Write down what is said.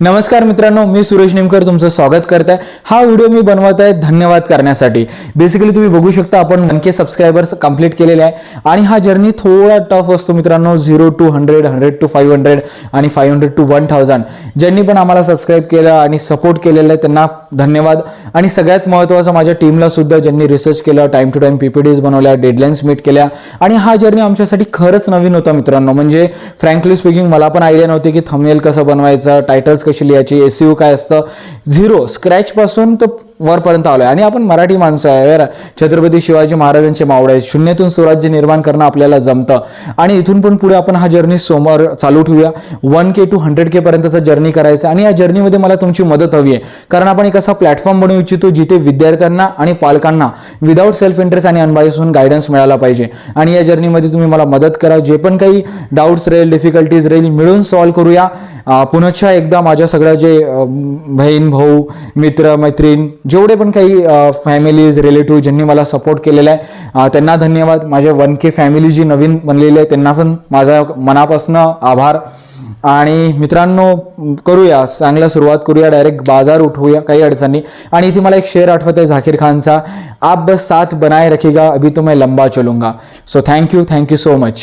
नमस्कार मित्रांनो मी सुरेश नेमकर तुमचं स्वागत करत आहे हा व्हिडिओ मी बनवत आहे धन्यवाद करण्यासाठी. बेसिकली तुम्ही बघू शकता आपण वन के सबस्क्रायबर्स कंप्लीट केलेले आहे. आणि हा जर्नी थोडा टफ असतो मित्रांनो zero two hundred hundred to five hundred आणि five hundred to one thousand ज्यांनी पण आम्हाला सबस्क्राईब केलं आणि सपोर्ट केलेला आहे त्यांना धन्यवाद. आणि सगळ्यात महत्त्वाचं माझ्या टीमला सुद्धा ज्यांनी रिसर्च केलं टाईम टू टाईम पीपीडीज बनवल्या डेडलाईन्स मीट केल्या. आणि हा जर्नी आमच्यासाठी खरंच नवीन होता मित्रांनो. म्हणजे फ्रँकली स्पीकिंग मला पण आयडिया नव्हती की थंबनेल कसं बनवायचं टायटल्स कशी लिहायची एस यू काय असतं? झिरो स्क्रॅचपासून तो वरपर्यंत आलो आहे आणि आपण मराठी माणसं आहे छत्रपती शिवाजी महाराजांचे मावळे आहेत. शून्यातून स्वराज्य निर्माण करणं आपल्याला जमतं. आणि इथून पण पुढे आपण हा जर्नी समोर चालू ठेवूया. One K to hundred K पर्यंतचा जर्नी करायचा आणि या जर्नीमध्ये मला तुमची मदत हवी आहे. कारण आपण एक असा प्लॅटफॉर्म बनवू इच्छितो जिथे विद्यार्थ्यांना आणि पालकांना विदाऊट सेल्फ इंटरेस्ट आणि अनबाईस होऊन गायडन्स मिळाला पाहिजे. आणि या जर्नीमध्ये तुम्ही मला मदत करा. जे पण काही डाऊट्स राहील डिफिकल्टीज राहील मिळून सॉल्व्ह करूया. अं, पुनश्च एकदा माझ्या सगळ्या जे बहीण भाऊ मित्र मैत्रीण जेवढे पण काही फॅमिलीज रिलेटिव्ह ज्यांनी मला सपोर्ट केलेला आहे त्यांना धन्यवाद. माझ्या वन के फॅमिली जी नवीन बनलेली आहे त्यांना पण माझ्या मनापासून आभार. आणि मित्रांनो करूया चांगला सुरुवात करूया डायरेक्ट बाजार उठवूया काही अडचणी आणि इथे मला एक शेअर आठवत आहे झाकीर खानचा. आप बस साथ बनाए रखेगा अभी तो मैं लंबा चलूंगा. So thank you thank you so much